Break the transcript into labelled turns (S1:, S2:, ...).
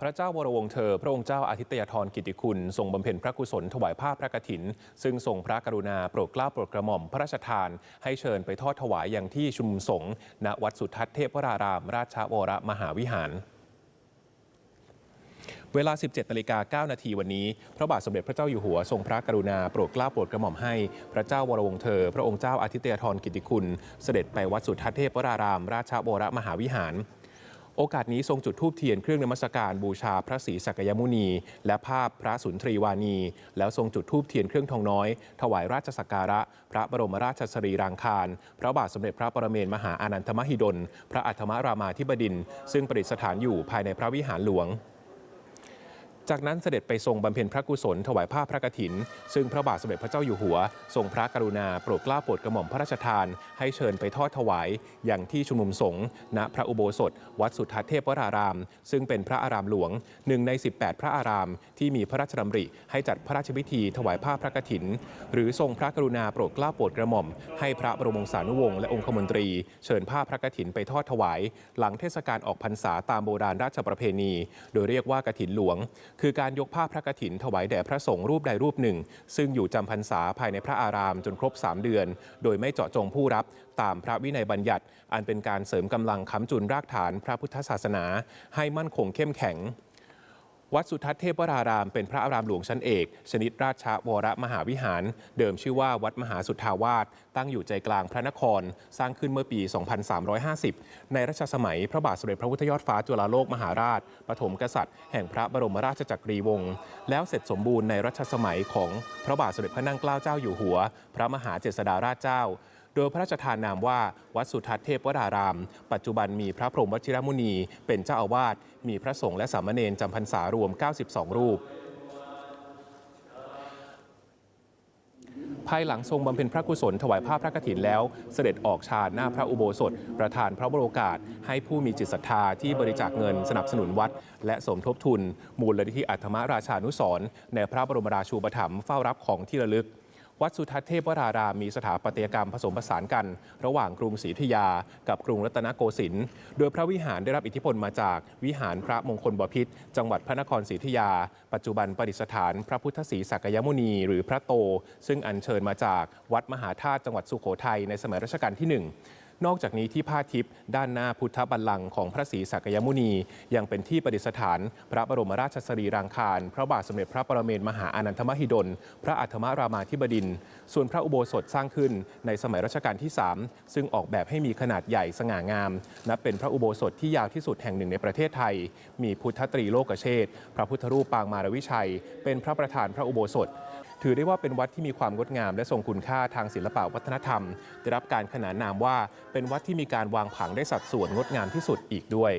S1: พระเจ้าวรวงเธอ พระองค์เจ้าอาทิตยธรกิติคุณ ทรงบำเพ็ญพระกุศลถวายผ้าพระกฐิน ซึ่งทรงพระกรุณาโปรดเกล้าโปรดกระหม่อมพระราชทาน ให้เชิญไปทอดถวายอย่างที่ชุมสงฆ์ณวัดสุทัศน์เทพวราราม ราชวรมหาวิหารเวลา 17นาฬิกา9นาทีวันนี้ พระบาทสมเด็จพระเจ้าอยู่หัวทรงพระกรุณาโปรดเกล้าโปรดกระหม่อมให้ พระเจ้าวรวงเธอ พระองค์เจ้าอาทิตยธรกิติคุณ เสด็จไปวัดสุทัศน์เทพวราราม ราชวรมหาวิหาร โอกาสนี้ทรงจุดธูปเทียนเครื่องนมัสการบูชาพระศรีสักยมุนี และภาพพระสุนทรีวานี แล้วทรงจุดธูปเทียนเครื่องทองน้อย ถวายราชสักการะ พระบรมราชสรีรางคาร พระบาทสมเด็จพระปรเมนมหาอานันทมหิดล พระอัธมรามาธิบดิน ซึ่งประดิษฐานอยู่ภายในพระวิหารหลวง จากนั้นเสด็จไปทรงบำเพ็ญพระกุศลถวายผ้าพระกฐิน ซึ่งพระบาทสมเด็จพระเจ้าอยู่หัว ทรงพระกรุณาโปรดเกล้าโปรดกระหม่อมพระราชทาน ให้เชิญไปทอดถวาย อย่างที่ชุมนุมสงฆ์ณพระอุโบสถ วัดสุทัศเทพวราราม ซึ่งเป็นพระอารามหลวงหนึ่งใน 18 พระอาราม ที่มีพระราชดำริ ให้จัดพระราชพิธีถวายผ้าพระกฐิน หรือทรงพระกรุณาโปรดเกล้าโปรดกระหม่อม ให้พระบรมวงศานุวงศ์และองคมนตรี เชิญผ้าพระกฐินไปทอดถวาย หลังเทศกาลออกพรรษาตามโบราณราชประเพณี โดยเรียกว่ากฐินหลวงคือการยกผ้าพระกฐินถวายแด่พระสงฆ์รูปใดรูปหนึ่ง ซึ่งอยู่จำพรรษาภายในพระอารามจนครบ 3 เดือน โดยไม่เจาะจงผู้รับตามพระวินัยบัญญัติ อันเป็นการเสริมกำลังค้ำจุนรากฐานพระพุทธศาสนา ให้มั่นคงเข้มแข็ง วัดสุทัศน์เทพวรารามเป็นพระอารามหลวงชั้นเอก ชนิดราชวรมหาวิหาร เดิมชื่อว่าวัดมหาสุทธาวาส ตั้งอยู่ใจกลางพระนคร สร้างขึ้นเมื่อปี 2350 ในรัชสมัยพระบาทสมเด็จพระพุทธยอดฟ้าจุฬาโลกมหาราช ปฐมกษัตริย์ แห่งพระบรมราชจักรีวงศ์ แล้วเสร็จสมบูรณ์ในรัชสมัยของพระบาทสมเด็จพระนั่งเกล้าเจ้าอยู่หัว พระมหาเจษฎาราชเจ้า โดยพระราชทานนามว่าวัดสุทัศน์เทพวราราม ปัจจุบันมีพระพรหมวชิรมุนี เป็นเจ้าอาวาส มีพระสงฆ์และสามเณรจำพรรษารวม 92 รูปภายหลังทรงบำเพ็ญพระกุศลถวายผ้าพระกฐินแล้ว เสด็จออกชาญหน้าพระอุโบสถ ประทานพระบรโอกาส ให้ผู้มีจิตศรัทธาที่บริจาคเงินสนับสนุนวัด และสมทบทุน มูลนิธิอัฐมราชานุสรณ์ในพระบรมราชูปถัมภ์เฝ้ารับของที่ระลึก วัดสุทัศน์เทพวรารามมีสถาปัตยกรรมผสมผสานกัน ระหว่างกรุงศรีอยุธยา กับกรุงรัตนโกสินทร์โดยพระวิหารได้รับอิทธิพลมาจากวิหารพระมงคลบพิตรจังหวัดพระนครศรีอยุธยา ปัจจุบันประดิษฐานพระพุทธศรีสักยมุนี หรือพระโต ซึ่งอัญเชิญมาจากวัดมหาธาตุจังหวัดสุโขทัยในสมัยรัชกาลที่ห นอกจากนี้ที่ผ้าทิพย์ด้านหน้าพุทธบัลลังก์ของพระศรีสักยมุนี ยังเป็นที่ประดิษฐาน พระบรมราชสรีรางคาร พระบาทสมเด็จพระปรเมนมหาอานันทมหิดล พระอัฐมรามาธิบดิน ส่วนพระอุโบสถสร้างขึ้นในสมัยรัชกาลที่ 3 ซึ่งออกแบบให้มีขนาดใหญ่สง่างาม นับเป็นพระอุโบสถที่ยาวที่สุดแห่งหนึ่งในประเทศไทย มีพุทธตรีโลกเชษฐ์พระพุทธรูปปางมารวิชัย เป็นพระประธานพระอุโบสถ ถือได้ว่าเป็นวัดที่มีความงดงาม และทรงคุณค่าทางศิลปวัฒนธรรม ได้รับการขนานนามว่าเป็นวัดที่มีการวางผังได้สัดส่วนงดงามที่สุดอีกด้วย